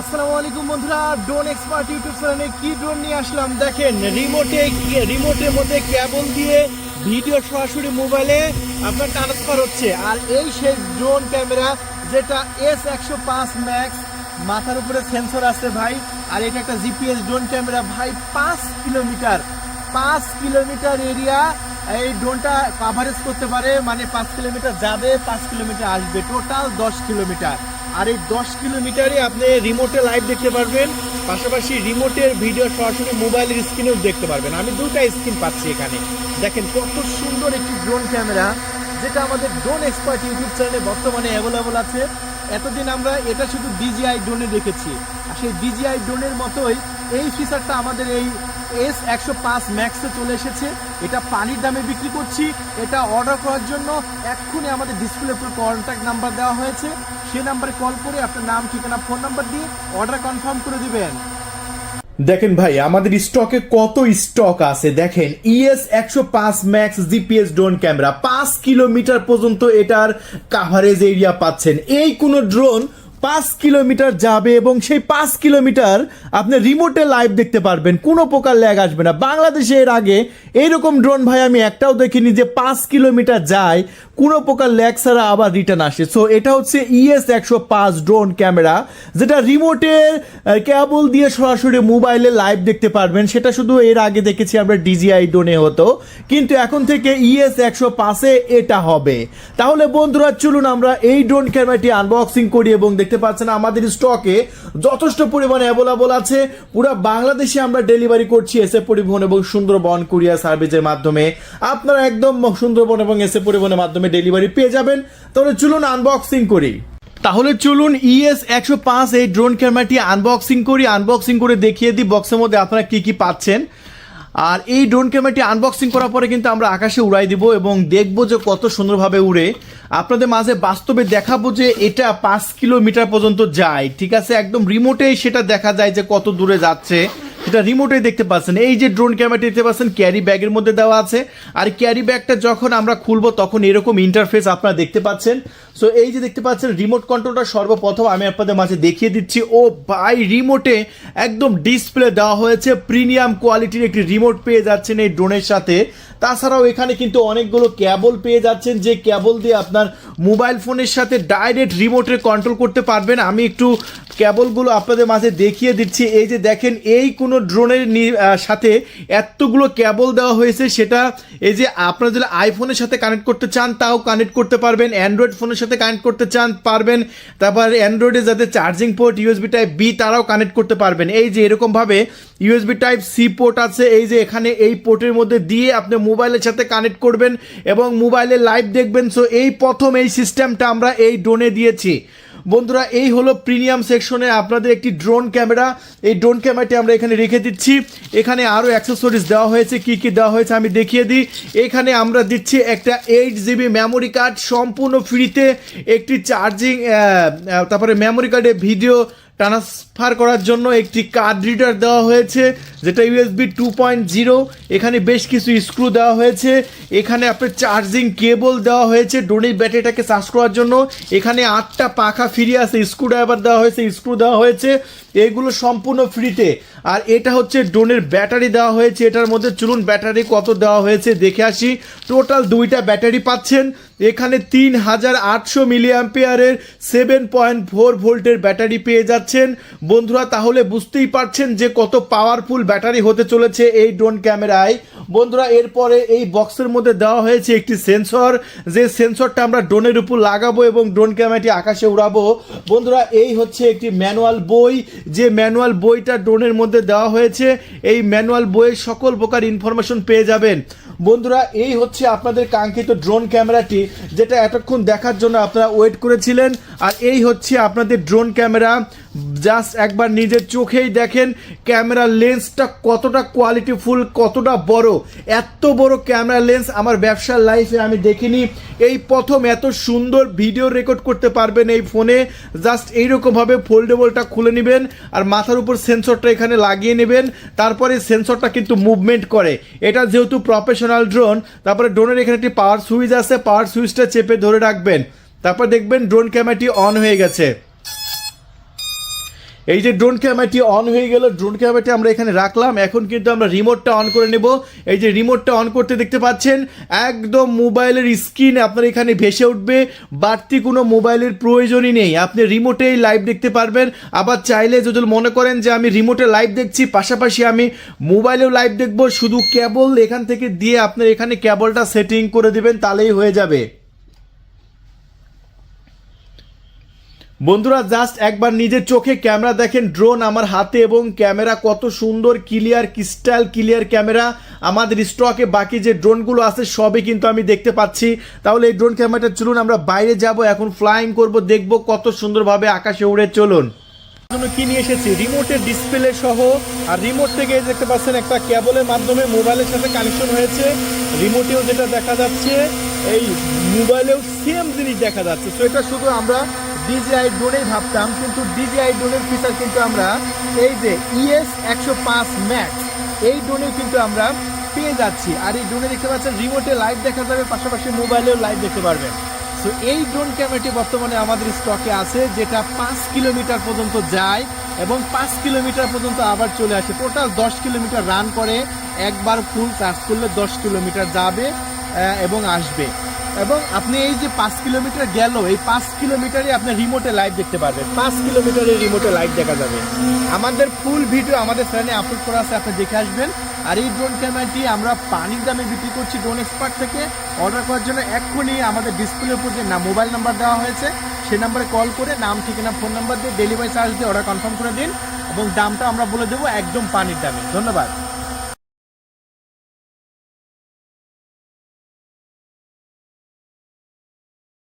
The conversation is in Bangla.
আসসালামু আলাইকুম বন্ধুরা ড্রোন এক্সপার্ট ইউটিউব চ্যানেলে কি ড্রোন নিয়ে আসলাম? দেখেন রিমোটে রিমোটের মধ্যে দিয়ে ভিডিও সরাসরি মোবাইলে আপনার ট্রান্সফার হচ্ছে। আর এই ড্রোন ক্যামেরা যেটা এস একশো পাঁচ ম্যাক্স মাথার উপরে সেন্সর আছে ভাই, আর এটা একটা জিপিএস ড্রোন ক্যামেরা ভাই, পাঁচ কিলোমিটার পাঁচ কিলোমিটার এরিয়া এই ড্রোনটা কাভারেজ করতে পারে মানে পাঁচ কিলোমিটার যাবে, পাঁচ কিলোমিটার আসবে। টোটাল দশ কিলোমিটার। আর এই দশ কিলোমিটারে আপনি রিমোটে লাইভ দেখতে পারবেন, পাশাপাশি রিমোটের ভিডিও সরাসরি মোবাইলের স্ক্রিনেও দেখতে পারবেন। আমি দুটা স্ক্রিন পাচ্ছি এখানে। দেখেন কত সুন্দর একটি ড্রোন ক্যামেরা যেটা আমাদের ড্রোন এক্সপার্ট ইউটিউব চ্যানেলে বর্তমানে অ্যাভেলেবল আছে। এতদিন আমরা এটা শুধু ডিজিআই ড্রোনে দেখেছি। আর সেই ডিজিআই ড্রোনের মতোই এই ফিচারটা আমাদের এই এস একশো পাঁচ ম্যাক্সে চলে এসেছে। এটা পানির দামে বিক্রি করছি। এটা অর্ডার করার জন্য এক্ষুনি আমাদের ডিসপ্লের উপর কন্ট্যাক্ট নাম্বার দেওয়া হয়েছে। সে নাম্বারে কল করে আপনার নাম, ঠিকানা ফোন নাম্বার দিয়ে অর্ডার কনফার্ম করে দিবেন। দেখেন ভাই, আমাদের স্টকে কত স্টক আছে? দেখেন E ইএস একশো পাঁচ ম্যাক্স জিপিএস ড্রোন ক্যামেরা পাঁচ কিলোমিটার পর্যন্ত এটার কাভারেজ এরিয়া পাচ্ছেন। এই কোনো ড্রোন পাঁচ কিলোমিটার যাবে এবং সেই পাঁচ কিলোমিটার আপনি রিমোটে লাইভ দেখতে পারবেন। কোনো প্রকার ল্যাগ আসবে না। বাংলাদেশে এর আগে এইরকম ড্রোন ভাই আমি একটাও দেখিনি যে পাঁচ কিলোমিটার যায়। কোনো প্রকার ল্যাগ ছাড়া আবার রিটার্ন আসে। সো এটা হচ্ছে E ইএস একশো পাঁচ ড্রোন ক্যামেরা যেটা রিমোটের কেবল দিয়ে সরাসরি মোবাইলে লাইভ দেখতে পারবেন। সেটা শুধু এর আগে দেখেছি আমরা ডিজিআই ড্রোনে হতো। কিন্তু এখন থেকে E ইএস একশো পাঁচে এটা হবে। তাহলে বন্ধুরা, চলুন আমরা এই ড্রোন ক্যামেরাটি আনবক্সিং করি এবং দেখতে পাচ্ছেন আমাদের স্টকে যথেষ্ট পরিমাণে অ্যাভেলেবল আছে। পুরো বাংলাদেশে আমরা ডেলিভারি করছি এসে পরিবহন এবং সুন্দরবন কুরিয়ার সার্ভিসের মাধ্যমে। আপনারা একদম সুন্দরবন এবং এসে পরিবহনের মাধ্যমে ডেলিভারি পেয়ে যাবেন। তাহলে চলুন আনবক্সিং করি। তাহলে চলুন E ইএস একশো পাঁচ এই ড্রোন ক্যামেরাটি আনবক্সিং করি। আনবক্সিং করে দেখিয়ে দিই বক্সের মধ্যে আপনারা কি কি পাচ্ছেন। আর এই ড্রোন ক্যামেরাটি আনবক্সিং করার পরে কিন্তু আমরা আকাশে উড়াই দিব এবং দেখব যে কত সুন্দরভাবে উড়ে। আপনাদের মাঝে বাস্তবে দেখাবো যে এটা পাঁচ কিলোমিটার পর্যন্ত যায়। ঠিক আছে? একদম রিমোটেই সেটা দেখা যায় যে কত দূরে যাচ্ছে। সেটা রিমোটে দেখতে পাচ্ছেন। এই যে ড্রোন ক্যামেরাটি দেখতে পাচ্ছেন ক্যারি ব্যাগের মধ্যে দেওয়া আছে। আর ক্যারি ব্যাগটা যখন আমরা খুলবো, তখন এরকম ইন্টারফেস আপনারা দেখতে পাচ্ছেন। সো এই যে দেখতে পাচ্ছেন রিমোট কন্ট্রোলটা সর্বপ্রথম আমি আপনাদের মাঝে দেখিয়ে দিচ্ছি। ও বাই রিমোটে একদম ডিসপ্লে দেওয়া হয়েছে। প্রিমিয়াম কোয়ালিটির একটি রিমোট পেয়ে যাচ্ছেন এই ড্রোনের সাথে। তাছাড়াও এখানে কিন্তু অনেকগুলো ক্যাবল পেয়ে যাচ্ছেন, যে ক্যাবল দিয়ে আপনার মোবাইল ফোনের সাথে ডাইরেক্ট রিমোটে কন্ট্রোল করতে পারবেন। আমি একটু ক্যাবলগুলো আপনাদের মাঝে দেখিয়ে দিচ্ছি। এই যে দেখেন, এই কোনো ড্রোনের সাথে এতগুলো ক্যাবল দেওয়া হয়েছে, সেটা এই যে আপনারা যদি আইফোনের সাথে কানেক্ট করতে চান, তাও কানেক্ট করতে পারবেন। অ্যান্ড্রয়েড ফোনের সাথে কানেক্ট করতে চান, পারবেন। তারপর অ্যান্ড্রয়েডে যাতে charging port USB type B তারাও কানেক্ট করতে পারবেন। এই যে এরকমভাবে ইউএসবি টাইপ সি পোর্ট আছে, এই যে এখানে এই পোর্টের মধ্যে দিয়ে আপনি মোবাইলের সাথে কানেক্ট করবেন এবং মোবাইলে লাইভ দেখবেন। সো এই প্রথম এই সিস্টেমটা আমরা এই ড্রোনে দিয়েছি। বন্ধুরা, এই হলো প্রিমিয়াম সেকশনে আপনাদের একটি ড্রোন ক্যামেরা এই ড্রোন ক্যামেরাটি আমরা এখানে রেখে দিচ্ছি। এখানে আরও অ্যাক্সেসরিজ দেওয়া হয়েছে। কি কি দেওয়া হয়েছে আমি দেখিয়ে দিই। এখানে আমরা দিচ্ছি একটা এইট জিবি মেমোরি কার্ড সম্পূর্ণ ফ্রিতে একটি চার্জিং তারপরে মেমোরি কার্ডে ভিডিও ট্রান্সফার করার জন্য একটি কার্ড রিডার দেওয়া হয়েছে, যেটা ইউএসবি টু পয়েন্ট জিরো এখানে বেশ কিছু স্ক্রু দেওয়া হয়েছে। এখানে আপনার চার্জিং কেবল দেওয়া হয়েছে ড্রোনের ব্যাটারিটাকে চার্জ করার জন্য। এখানে আটটা পাখা ফিরিয়ে আছে স্ক্রু ড্রাইভার দেওয়া হয়েছে স্ক্রু দেওয়া হয়েছে। এগুলো সম্পূর্ণ ফ্রিতে আর এটা হচ্ছে ড্রোনের ব্যাটারি দেওয়া হয়েছে। এটার মধ্যে চলুন ব্যাটারি কত দেওয়া হয়েছে, দেখে আসি। টোটাল দুইটা ব্যাটারি পাচ্ছেন। এখানে তিন হাজার আটশো মিলি অ্যাম্পিয়ারের সেভেন পয়েন্ট ফোর ভোল্টের ব্যাটারি পেয়ে যাচ্ছেন। বন্ধুরা, তাহলে বুঝতেই পারছেন যে কত পাওয়ারফুল ব্যাটারি হতে চলেছে এই ড্রোন ক্যামেরায়। বন্ধুরা, এরপরে এই বক্সের মধ্যে দেওয়া হয়েছে একটি সেন্সর যে সেন্সরটা আমরা ড্রোনের উপর লাগাবো এবং ড্রোন ক্যামেরাটি আকাশে উড়াবো। বন্ধুরা, এই হচ্ছে একটি ম্যানুয়াল বই। যে ম্যানুয়াল বইটা ড্রোনের মধ্যে দেওয়া হয়েছে, এই ম্যানুয়াল বইয়ের সকল প্রকার ইনফরমেশন পেয়ে যাবেন। বন্ধুরা, এই হচ্ছে আপনাদের কাঙ্ক্ষিত ড্রোন ক্যামেরাটি। যেটা এতক্ষণ দেখার জন্য আপনারা ওয়েট করেছিলেন। আর এই হচ্ছে আপনাদের ড্রোন ক্যামেরা জাস্ট একবার নিজের চোখেই দেখেন, ক্যামেরা লেন্সটা কতটা কোয়ালিটিফুল কতটা বড়। এত বড় ক্যামেরা লেন্স আমার ব্যবসার লাইফে আমি দেখিনি। এই প্রথম এত সুন্দর ভিডিও রেকর্ড করতে পারবেন এই ফোনে জাস্ট এইরকমভাবে ফোল্ডেবলটা খুলে নেবেন আর মাথার উপর সেন্সরটা এখানে লাগিয়ে নেবেন। তারপরে সেন্সরটা কিন্তু মুভমেন্ট করে। এটা যেহেতু প্রফেশনাল ড্রোন তারপরে ড্রোনের এখানে একটি পাওয়ার সুইচ আছে। পাওয়ার সুইচটা চেপে ধরে রাখবেন। তারপর দেখবেন ড্রোন ক্যামেরাটি অন হয়ে গেছে। এই যে ড্রোন ক্যামেরাটি অন হয়ে গেল ড্রোন ক্যামেরাটি আমরা এখানে রাখলাম। এখন কিন্তু আমরা রিমোটটা অন করে নেব। এই যে রিমোটটা অন করতে দেখতে পাচ্ছেন, একদম মোবাইলের স্ক্রিন আপনার এখানে ভেসে উঠবে। বাড়তি কোনো মোবাইলের প্রয়োজনই নেই। আপনি রিমোটেই লাইভ দেখতে পারবেন। আবার চাইলে যদি মনে করেন যে আমি রিমোটে লাইভ দেখছি, পাশাপাশি আমি মোবাইলেও লাইভ দেখব। শুধু কেবল এখান থেকে দিয়ে আপনার এখানে কেবলটা সেটিং করে দেবেন, তাহলেই হয়ে যাবে। বন্ধুরা জাস্ট একবার নিজের চোখে ক্যামেরা দেখেন। ড্রোন আমার হাতে এবং ক্যামেরা কত সুন্দর ক্লিয়ার ক্রিস্টাল ক্লিয়ার ক্যামেরা। আমাদের স্টকে বাকি যে ড্রোনগুলো আছে, সবই কিন্তু আমি দেখতে পাচ্ছি। তাহলে এই ড্রোন ক্যামেরাটা চলুন, আমরা বাইরে যাব, এখন ফ্লাইং করব, দেখব কত সুন্দরভাবে আকাশে উড়ে চলুন। জন্য কি নিয়ে এসেছি? রিমোটের ডিসপ্লে সহ, আর রিমোট থেকে দেখতে পাচ্ছেন, একটা কেবলের মাধ্যমে মোবাইলের সাথে কানেকশন হয়েছে। রিমোটেও যেটা দেখা যাচ্ছে, এই মোবাইলেও সেম জিনিস দেখা যাচ্ছে। তো এটা শুধু আমরা ডিজিআই ড্রোনেই ভাবতাম, কিন্তু ডিজিআই ড্রোনের ফিচার কিন্তু আমরা এই যে E ইএস একশো পাঁচ ম্যাক্স এই ড্রোনেও কিন্তু আমরা পেয়ে যাচ্ছি। আর এই ড্রোনে দেখতে পাচ্ছেন রিমোটে লাইভ দেখা যাবে, পাশাপাশি মোবাইলেও লাইভ দেখতে পারবেন। তো এই ড্রোন ক্যামেরাটি বর্তমানে আমাদের স্টকে আছে, যেটা পাঁচ কিলোমিটার পর্যন্ত যায় এবং পাঁচ কিলোমিটার পর্যন্ত আবার চলে আসে। টোটাল দশ কিলোমিটার রান করে, একবার ফুল চার্জ করলে দশ কিলোমিটার যাবে এবং আসবে। এবং আপনি এই যে পাঁচ কিলোমিটার গেল, এই পাঁচ কিলোমিটারে আপনি রিমোটে লাইভ দেখতে পারবেন। পাঁচ কিলোমিটারের রিমোটে লাইভ দেখা যাবে। আমাদের ফুল ভিডিও আমাদের চ্যানেলে আপলোড করা আছে, আপনি দেখে আসবেন। আর এই ড্রোন ক্যামেরাটি আমরা পানির দামে বিক্রি করছি ড্রোন এক্সপার্ট থেকে। অর্ডার করার জন্য এক্ষুনি আমাদের ডিসপ্লের উপর যে না মোবাইল নাম্বার দেওয়া হয়েছে, সেই নাম্বারে কল করে নাম, ঠিকানা ফোন নাম্বার দিয়ে ডেলিভারি চার্জ দিয়ে অর্ডার কনফার্ম করে দিন। এবং দামটা আমরা বলে দেবো একদম পানির দামে। ধন্যবাদ।